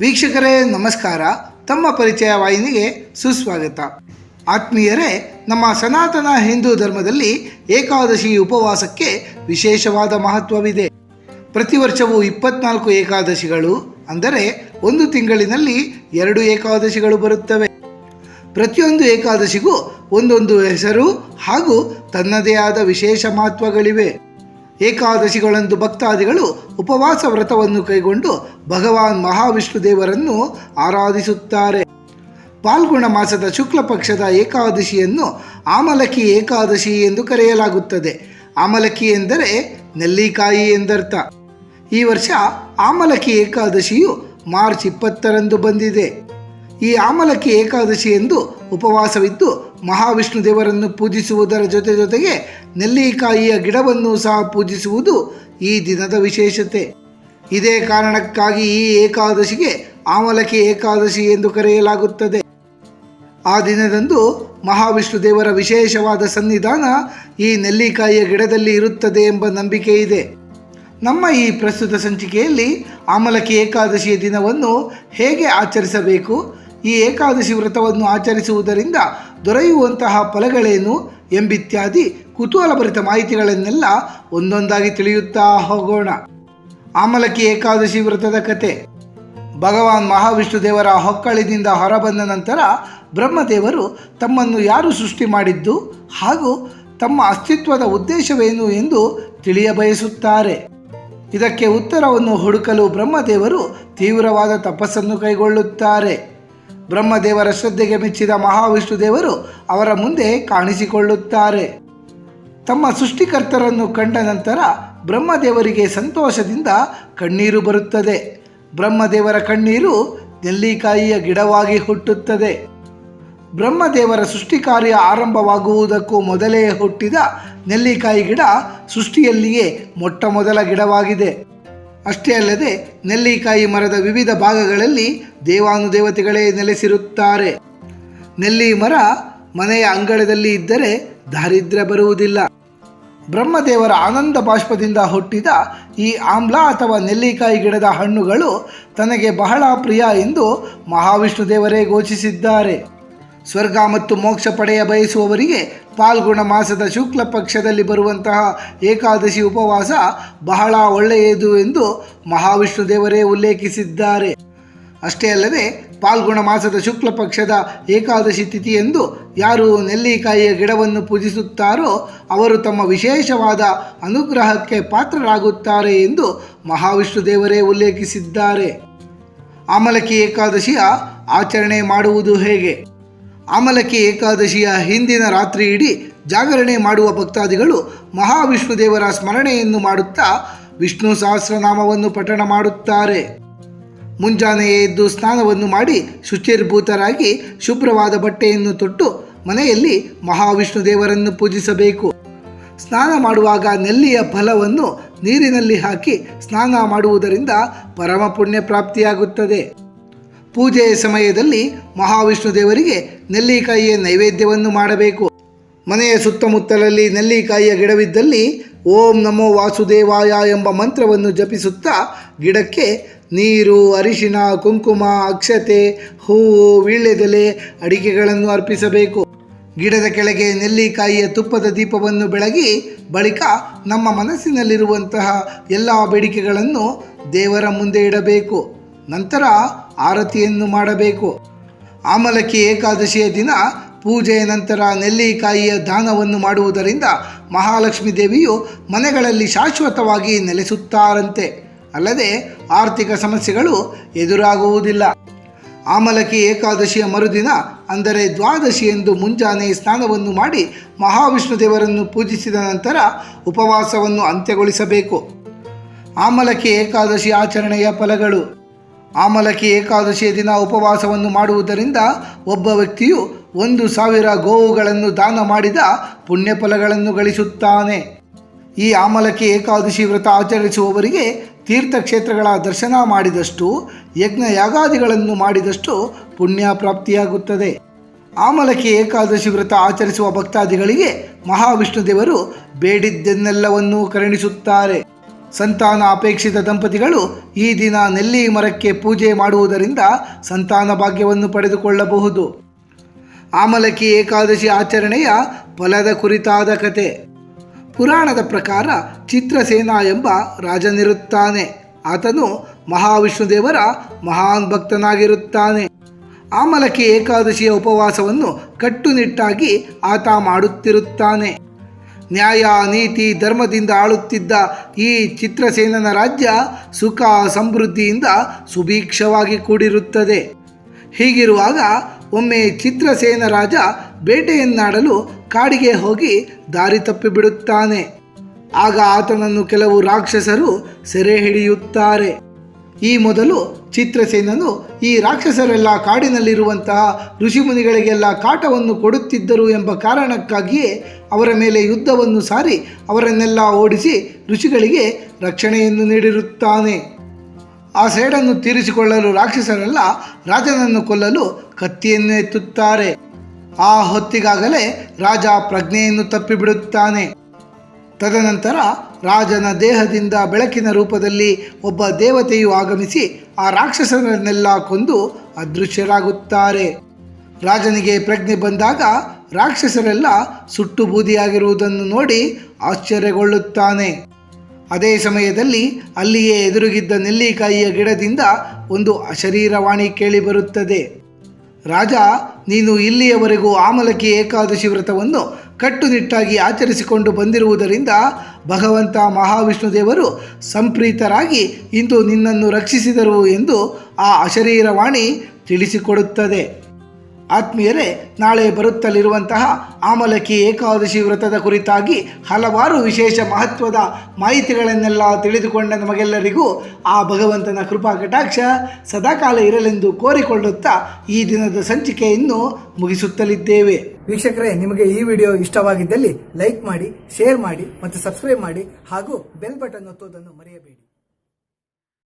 ವೀಕ್ಷಕರೇ, ನಮಸ್ಕಾರ. ತಮ್ಮ ಪರಿಚಯ ವಾಹಿನಿಗೆ ಸುಸ್ವಾಗತ. ಆತ್ಮೀಯರೇ, ನಮ್ಮ ಸನಾತನ ಹಿಂದೂ ಧರ್ಮದಲ್ಲಿ ಏಕಾದಶಿ ಉಪವಾಸಕ್ಕೆ ವಿಶೇಷವಾದ ಮಹತ್ವವಿದೆ. ಪ್ರತಿ ವರ್ಷವೂ ಇಪ್ಪತ್ನಾಲ್ಕು ಏಕಾದಶಿಗಳು, ಅಂದರೆ ಒಂದು ತಿಂಗಳಿನಲ್ಲಿ ಎರಡು ಏಕಾದಶಿಗಳು ಬರುತ್ತವೆ. ಪ್ರತಿಯೊಂದು ಏಕಾದಶಿಗೂ ಒಂದೊಂದು ಹೆಸರು ಹಾಗೂ ತನ್ನದೇ ಆದ ವಿಶೇಷ ಮಹತ್ವಗಳಿವೆ. ಏಕಾದಶಿಗಳಂದು ಭಕ್ತಾದಿಗಳು ಉಪವಾಸ ವ್ರತವನ್ನು ಕೈಗೊಂಡು ಭಗವಾನ್ ಮಹಾವಿಷ್ಣು ದೇವರನ್ನು ಆರಾಧಿಸುತ್ತಾರೆ. ಪಾಲ್ಗುಣ ಮಾಸದ ಶುಕ್ಲ ಪಕ್ಷದ ಏಕಾದಶಿಯನ್ನು ಆಮಲಕಿ ಏಕಾದಶಿ ಎಂದು ಕರೆಯಲಾಗುತ್ತದೆ. ಆಮಲಕಿ ಎಂದರೆ ನೆಲ್ಲಿಕಾಯಿ ಎಂದರ್ಥ. ಈ ವರ್ಷ ಆಮಲಕಿ ಏಕಾದಶಿಯು ಮಾರ್ಚ್ ಇಪ್ಪತ್ತರಂದು ಬಂದಿದೆ. ಈ ಆಮಲಕಿ ಏಕಾದಶಿ ಎಂದು ಉಪವಾಸವಿದ್ದು ಮಹಾವಿಷ್ಣು ದೇವರನ್ನು ಪೂಜಿಸುವುದರ ಜೊತೆ ಜೊತೆಗೆ ನೆಲ್ಲಿಕಾಯಿಯ ಗಿಡವನ್ನು ಸಹ ಪೂಜಿಸುವುದು ಈ ದಿನದ ವಿಶೇಷತೆ. ಇದೇ ಕಾರಣಕ್ಕಾಗಿ ಈ ಏಕಾದಶಿಗೆ ಆಮಲಕಿ ಏಕಾದಶಿ ಎಂದು ಕರೆಯಲಾಗುತ್ತದೆ. ಆ ದಿನದಂದು ಮಹಾವಿಷ್ಣು ದೇವರ ವಿಶೇಷವಾದ ಸನ್ನಿಧಾನ ಈ ನೆಲ್ಲಿಕಾಯಿಯ ಗಿಡದಲ್ಲಿ ಇರುತ್ತದೆ ಎಂಬ ನಂಬಿಕೆ ಇದೆ. ನಮ್ಮ ಈ ಪ್ರಸ್ತುತ ಸಂಚಿಕೆಯಲ್ಲಿ ಆಮಲಕಿ ಏಕಾದಶಿಯ ದಿನವನ್ನು ಹೇಗೆ ಆಚರಿಸಬೇಕು, ಈ ಏಕಾದಶಿ ವ್ರತವನ್ನು ಆಚರಿಸುವುದರಿಂದ ದೊರೆಯುವಂತಹ ಫಲಗಳೇನು ಎಂಬಿತ್ಯಾದಿ ಕುತೂಹಲಭರಿತ ಮಾಹಿತಿಗಳನ್ನೆಲ್ಲ ಒಂದೊಂದಾಗಿ ತಿಳಿಯುತ್ತಾ ಹೋಗೋಣ. ಆಮಲಕಿ ಏಕಾದಶಿ ವ್ರತದ ಕತೆ. ಭಗವಾನ್ ಮಹಾವಿಷ್ಣು ದೇವರ ಹೊಕ್ಕಳಿನಿಂದ ಹೊರಬಂದ ನಂತರ ಬ್ರಹ್ಮದೇವರು ತಮ್ಮನ್ನು ಯಾರು ಸೃಷ್ಟಿ ಮಾಡಿದ್ದು ಹಾಗೂ ತಮ್ಮ ಅಸ್ತಿತ್ವದ ಉದ್ದೇಶವೇನು ಎಂದು ತಿಳಿಯಬಯಸುತ್ತಾರೆ ಇದಕ್ಕೆ ಉತ್ತರವನ್ನು ಹುಡುಕಲು ಬ್ರಹ್ಮದೇವರು ತೀವ್ರವಾದ ತಪಸ್ಸನ್ನು ಕೈಗೊಳ್ಳುತ್ತಾರೆ. ಬ್ರಹ್ಮದೇವರ ಶ್ರದ್ಧೆಗೆ ಮೆಚ್ಚಿದ ಮಹಾವಿಷ್ಣು ದೇವರು ಅವರ ಮುಂದೆ ಕಾಣಿಸಿಕೊಳ್ಳುತ್ತಾರೆ. ತಮ್ಮ ಸೃಷ್ಟಿಕರ್ತರನ್ನು ಕಂಡ ನಂತರ ಬ್ರಹ್ಮದೇವರಿಗೆ ಸಂತೋಷದಿಂದ ಕಣ್ಣೀರು ಬರುತ್ತದೆ. ಬ್ರಹ್ಮದೇವರ ಕಣ್ಣೀರು ನೆಲ್ಲಿಕಾಯಿಯ ಗಿಡವಾಗಿ ಹುಟ್ಟುತ್ತದೆ. ಬ್ರಹ್ಮದೇವರ ಸೃಷ್ಟಿ ಕಾರ್ಯ ಆರಂಭವಾಗುವುದಕ್ಕೂ ಮೊದಲೇ ಹುಟ್ಟಿದ ನೆಲ್ಲಿಕಾಯಿ ಗಿಡ ಸೃಷ್ಟಿಯಲ್ಲಿಯೇ ಮೊಟ್ಟ ಮೊದಲ ಗಿಡವಾಗಿದೆ. ಅಷ್ಟೇ ಅಲ್ಲದೆ ನೆಲ್ಲಿಕಾಯಿ ಮರದ ವಿವಿಧ ಭಾಗಗಳಲ್ಲಿ ದೇವಾನುದೇವತೆಗಳೇ ನೆಲೆಸಿರುತ್ತಾರೆ. ನೆಲ್ಲಿ ಮರ ಮನೆಯ ಅಂಗಳದಲ್ಲಿ ಇದ್ದರೆ ದಾರಿದ್ರ್ಯ ಬರುವುದಿಲ್ಲ. ಬ್ರಹ್ಮದೇವರ ಆನಂದ ಬಾಷ್ಪದಿಂದ ಹುಟ್ಟಿದ ಈ ಆಮ್ಲ ಅಥವಾ ನೆಲ್ಲಿಕಾಯಿ ಗಿಡದ ಹಣ್ಣುಗಳು ತನಗೆ ಬಹಳ ಪ್ರಿಯ ಎಂದು ಮಹಾವಿಷ್ಣು ದೇವರೇ ಘೋಷಿಸಿದ್ದಾರೆ. ಸ್ವರ್ಗ ಮತ್ತು ಮೋಕ್ಷ ಪಡೆಯ ಬಯಸುವವರಿಗೆ ಪಾಲ್ಗುಣ ಮಾಸದ ಶುಕ್ಲ ಪಕ್ಷದಲ್ಲಿ ಬರುವಂತಹ ಏಕಾದಶಿ ಉಪವಾಸ ಬಹಳ ಒಳ್ಳೆಯದು ಎಂದು ಮಹಾವಿಷ್ಣು ದೇವರೇ ಉಲ್ಲೇಖಿಸಿದ್ದಾರೆ. ಅಷ್ಟೇ ಅಲ್ಲದೆ ಪಾಲ್ಗುಣ ಮಾಸದ ಶುಕ್ಲ ಪಕ್ಷದ ಏಕಾದಶಿ ತಿಥಿಯೆಂದು ಯಾರು ನೆಲ್ಲಿಕಾಯಿಯ ಗಿಡವನ್ನು ಪೂಜಿಸುತ್ತಾರೋ ಅವರು ತಮ್ಮ ವಿಶೇಷವಾದ ಅನುಗ್ರಹಕ್ಕೆ ಪಾತ್ರರಾಗುತ್ತಾರೆ ಎಂದು ಮಹಾವಿಷ್ಣು ದೇವರೇ ಉಲ್ಲೇಖಿಸಿದ್ದಾರೆ. ಆಮಲಕಿ ಏಕಾದಶಿಯ ಆಚರಣೆ ಮಾಡುವುದು ಹೇಗೆ? ಆಮಲಕಿ ಏಕಾದಶಿಯ ಹಿಂದಿನ ರಾತ್ರಿ ಇಡೀ ಜಾಗರಣೆ ಮಾಡುವ ಭಕ್ತಾದಿಗಳು ಮಹಾವಿಷ್ಣುದೇವರ ಸ್ಮರಣೆಯನ್ನು ಮಾಡುತ್ತಾ ವಿಷ್ಣು ಸಹಸ್ರನಾಮವನ್ನು ಪಠಣ ಮಾಡುತ್ತಾರೆ. ಮುಂಜಾನೆಯೇ ಎದ್ದು ಸ್ನಾನವನ್ನು ಮಾಡಿ ಶುಚಿರ್ಭೂತರಾಗಿ ಶುಭ್ರವಾದ ಬಟ್ಟೆಯನ್ನು ತೊಟ್ಟು ಮನೆಯಲ್ಲಿ ಮಹಾವಿಷ್ಣು ದೇವರನ್ನು ಪೂಜಿಸಬೇಕು. ಸ್ನಾನ ಮಾಡುವಾಗ ನೆಲ್ಲಿಯ ಫಲವನ್ನು ನೀರಿನಲ್ಲಿ ಹಾಕಿ ಸ್ನಾನ ಮಾಡುವುದರಿಂದ ಪರಮ ಪುಣ್ಯ ಪ್ರಾಪ್ತಿಯಾಗುತ್ತದೆ. ಪೂಜೆಯ ಸಮಯದಲ್ಲಿ ಮಹಾವಿಷ್ಣು ದೇವರಿಗೆ ನೆಲ್ಲಿಕಾಯಿಯ ನೈವೇದ್ಯವನ್ನು ಮಾಡಬೇಕು. ಮನೆಯ ಸುತ್ತಮುತ್ತಲಲ್ಲಿ ನೆಲ್ಲಿಕಾಯಿಯ ಗಿಡವಿದ್ದಲ್ಲಿ ಓಂ ನಮೋ ವಾಸುದೇವಾಯ ಎಂಬ ಮಂತ್ರವನ್ನು ಜಪಿಸುತ್ತಾ ಗಿಡಕ್ಕೆ ನೀರು, ಅರಿಶಿನ, ಕುಂಕುಮ, ಅಕ್ಷತೆ, ಹೂವು, ವೀಳ್ಯದೆಲೆ, ಅಡಿಕೆಗಳನ್ನು ಅರ್ಪಿಸಬೇಕು. ಗಿಡದ ಕೆಳಗೆ ನೆಲ್ಲಿಕಾಯಿಯ ತುಪ್ಪದ ದೀಪವನ್ನು ಬೆಳಗಿ ಬಳಿಕ ನಮ್ಮ ಮನಸ್ಸಿನಲ್ಲಿರುವಂತಹ ಎಲ್ಲ ಬೇಡಿಕೆಗಳನ್ನು ದೇವರ ಮುಂದೆ ಇಡಬೇಕು. ನಂತರ ಆರತಿಯನ್ನು ಮಾಡಬೇಕು. ಆಮಲಕಿ ಏಕಾದಶಿಯ ದಿನ, ಪೂಜೆಯ ನಂತರ ನೆಲ್ಲಿಕಾಯಿಯ ದಾನವನ್ನು ಮಾಡುವುದರಿಂದ ಮಹಾಲಕ್ಷ್ಮೀ ದೇವಿಯು ಮನೆಗಳಲ್ಲಿ ಶಾಶ್ವತವಾಗಿ ನೆಲೆಸುತ್ತಾರಂತೆ. ಅಲ್ಲದೆ ಆರ್ಥಿಕ ಸಮಸ್ಯೆಗಳು ಎದುರಾಗುವುದಿಲ್ಲ. ಆಮಲಕಿ ಏಕಾದಶಿಯ ಮರುದಿನ, ಅಂದರೆ ದ್ವಾದಶಿ ಎಂದು ಮುಂಜಾನೆ ಸ್ನಾನವನ್ನು ಮಾಡಿ ಮಹಾವಿಷ್ಣು ದೇವರನ್ನು ಪೂಜಿಸಿದ ನಂತರ ಉಪವಾಸವನ್ನು ಅಂತ್ಯಗೊಳಿಸಬೇಕು. ಆಮಲಕಿ ಏಕಾದಶಿ ಆಚರಣೆಯ ಫಲಗಳು. ಆಮಲಕಿ ಏಕಾದಶಿಯ ದಿನ ಉಪವಾಸವನ್ನು ಮಾಡುವುದರಿಂದ ಒಬ್ಬ ವ್ಯಕ್ತಿಯು ಒಂದು ಸಾವಿರ ಗೋವುಗಳನ್ನು ದಾನ ಮಾಡಿದ ಪುಣ್ಯ ಫಲಗಳನ್ನು ಗಳಿಸುತ್ತಾನೆ. ಈ ಆಮಲಕಿ ಏಕಾದಶಿ ವ್ರತ ಆಚರಿಸುವವರಿಗೆ ತೀರ್ಥಕ್ಷೇತ್ರಗಳ ದರ್ಶನ ಮಾಡಿದಷ್ಟು ಯಜ್ಞ ಯಾಗಾದಿಗಳನ್ನು ಮಾಡಿದಷ್ಟು ಪುಣ್ಯ ಪ್ರಾಪ್ತಿಯಾಗುತ್ತದೆ. ಆಮಲಕಿ ಏಕಾದಶಿ ವ್ರತ ಆಚರಿಸುವ ಭಕ್ತಾದಿಗಳಿಗೆ ಮಹಾವಿಷ್ಣು ದೇವರು ಬೇಡಿದ್ದನ್ನೆಲ್ಲವನ್ನೂ ಕರುಣಿಸುತ್ತಾರೆ. ಸಂತಾನ ಅಪೇಕ್ಷಿತ ದಂಪತಿಗಳು ಈ ದಿನ ನೆಲ್ಲಿ ಮರಕ್ಕೆ ಪೂಜೆ ಮಾಡುವುದರಿಂದ ಸಂತಾನ ಭಾಗ್ಯವನ್ನು ಪಡೆದುಕೊಳ್ಳಬಹುದು. ಆಮಲಕಿ ಏಕಾದಶಿ ಆಚರಣೆಯ ಫಲದ ಕುರಿತಾದ ಕತೆ. ಪುರಾಣದ ಪ್ರಕಾರ ಚಿತ್ರಸೇನ ಎಂಬ ರಾಜನಿರುತ್ತಾನೆ. ಆತನು ಮಹಾವಿಷ್ಣುದೇವರ ಮಹಾನ್ ಭಕ್ತನಾಗಿರುತ್ತಾನೆ. ಆಮಲಕಿ ಏಕಾದಶಿಯ ಉಪವಾಸವನ್ನು ಕಟ್ಟುನಿಟ್ಟಾಗಿ ಆತ ಮಾಡುತ್ತಿರುತ್ತಾನೆ. ನ್ಯಾಯ, ನೀತಿ, ಧರ್ಮದಿಂದ ಆಳುತ್ತಿದ್ದ ಈ ಚಿತ್ರಸೇನನ ರಾಜ್ಯ ಸುಖ, ಸಮೃದ್ಧಿಯಿಂದ ಸುಭೀಕ್ಷವಾಗಿ ಕೂಡಿರುತ್ತದೆ. ಹೀಗಿರುವಾಗ ಒಮ್ಮೆ ಚಿತ್ರಸೇನ ರಾಜ ಬೇಟೆಯನ್ನಾಡಲು ಕಾಡಿಗೆ ಹೋಗಿ ದಾರಿ ತಪ್ಪಿಬಿಡುತ್ತಾನೆ. ಆಗ ಆತನನ್ನು ಕೆಲವು ರಾಕ್ಷಸರು ಸೆರೆ ಹಿಡಿಯುತ್ತಾರೆ. ಈ ಮೊದಲು ಚಿತ್ರಸೇನನು ಈ ರಾಕ್ಷಸರೆಲ್ಲ ಕಾಡಿನಲ್ಲಿರುವಂತಹ ಋಷಿಮುನಿಗಳಿಗೆಲ್ಲ ಕಾಟವನ್ನು ಕೊಡುತ್ತಿದ್ದರು ಎಂಬ ಕಾರಣಕ್ಕಾಗಿಯೇ ಅವರ ಮೇಲೆ ಯುದ್ಧವನ್ನು ಸಾರಿ ಅವರನ್ನೆಲ್ಲ ಓಡಿಸಿ ಋಷಿಗಳಿಗೆ ರಕ್ಷಣೆಯನ್ನು ನೀಡಿರುತ್ತಾನೆ. ಆ ಸೇಡನ್ನು ತೀರಿಸಿಕೊಳ್ಳಲು ರಾಕ್ಷಸರೆಲ್ಲ ರಾಜನನ್ನು ಕೊಲ್ಲಲು ಕತ್ತಿಯನ್ನು ಎತ್ತುತ್ತಾರೆ. ಆ ಹೊತ್ತಿಗಾಗಲೇ ರಾಜ ಪ್ರಜ್ಞೆಯನ್ನು ತಪ್ಪಿಬಿಡುತ್ತಾನೆ. ತದನಂತರ ರಾಜನ ದೇಹದಿಂದ ಬೆಳಕಿನ ರೂಪದಲ್ಲಿ ಒಬ್ಬ ದೇವತೆಯು ಆಗಮಿಸಿ ಆ ರಾಕ್ಷಸರನ್ನೆಲ್ಲ ಕೊಂದು ಅದೃಶ್ಯರಾಗುತ್ತಾರೆ. ರಾಜನಿಗೆ ಪ್ರಜ್ಞೆ ಬಂದಾಗ ರಾಕ್ಷಸರೆಲ್ಲ ಸುಟ್ಟು ಬೂದಿಯಾಗಿರುವುದನ್ನು ನೋಡಿ ಆಶ್ಚರ್ಯಗೊಳ್ಳುತ್ತಾನೆ. ಅದೇ ಸಮಯದಲ್ಲಿ ಅಲ್ಲಿಯೇ ಎದುರುಗಿದ್ದ ನೆಲ್ಲಿಕಾಯಿಯ ಗಿಡದಿಂದ ಒಂದು ಅಶರೀರವಾಣಿ ಕೇಳಿಬರುತ್ತದೆ. ರಾಜ, ನೀನು ಇಲ್ಲಿಯವರೆಗೂ ಆಮಲಕಿ ಏಕಾದಶಿ ವ್ರತವನ್ನು ಕಟ್ಟುನಿಟ್ಟಾಗಿ ಆಚರಿಸಿಕೊಂಡು ಬಂದಿರುವುದರಿಂದ ಭಗವಂತ ಮಹಾವಿಷ್ಣು ದೇವರು ಸಂಪ್ರೀತರಾಗಿ ಇಂದು ನಿನ್ನನ್ನು ರಕ್ಷಿಸಿದರು ಎಂದು ಆ ಅಶರೀರವಾಣಿ ತಿಳಿಸಿಕೊಡುತ್ತದೆ. ಆತ್ಮೀಯರೇ, ನಾಳೆ ಬರುತ್ತಲಿರುವಂತಹ ಆಮಲಕಿ ಏಕಾದಶಿ ವ್ರತದ ಕುರಿತಾಗಿ ಹಲವಾರು ವಿಶೇಷ ಮಹತ್ವದ ಮಾಹಿತಿಗಳನ್ನೆಲ್ಲ ತಿಳಿದುಕೊಂಡ ನಮಗೆಲ್ಲರಿಗೂ ಆ ಭಗವಂತನ ಕೃಪಾ ಕಟಾಕ್ಷ ಸದಾಕಾಲ ಇರಲೆಂದು ಕೋರಿಕೊಳ್ಳುತ್ತಾ ಈ ದಿನದ ಸಂಚಿಕೆಯನ್ನು ಮುಗಿಸುತ್ತಲಿದ್ದೇವೆ. ವೀಕ್ಷಕರೇ, ನಿಮಗೆ ಈ ವಿಡಿಯೋ ಇಷ್ಟವಾಗಿದ್ದಲ್ಲಿ ಲೈಕ್ ಮಾಡಿ, ಶೇರ್ ಮಾಡಿ ಮತ್ತು ಸಬ್ಸ್ಕ್ರೈಬ್ ಮಾಡಿ ಹಾಗೂ ಬೆಲ್ ಬಟನ್ ಒತ್ತುವುದನ್ನು ಮರೆಯಬೇಡಿ.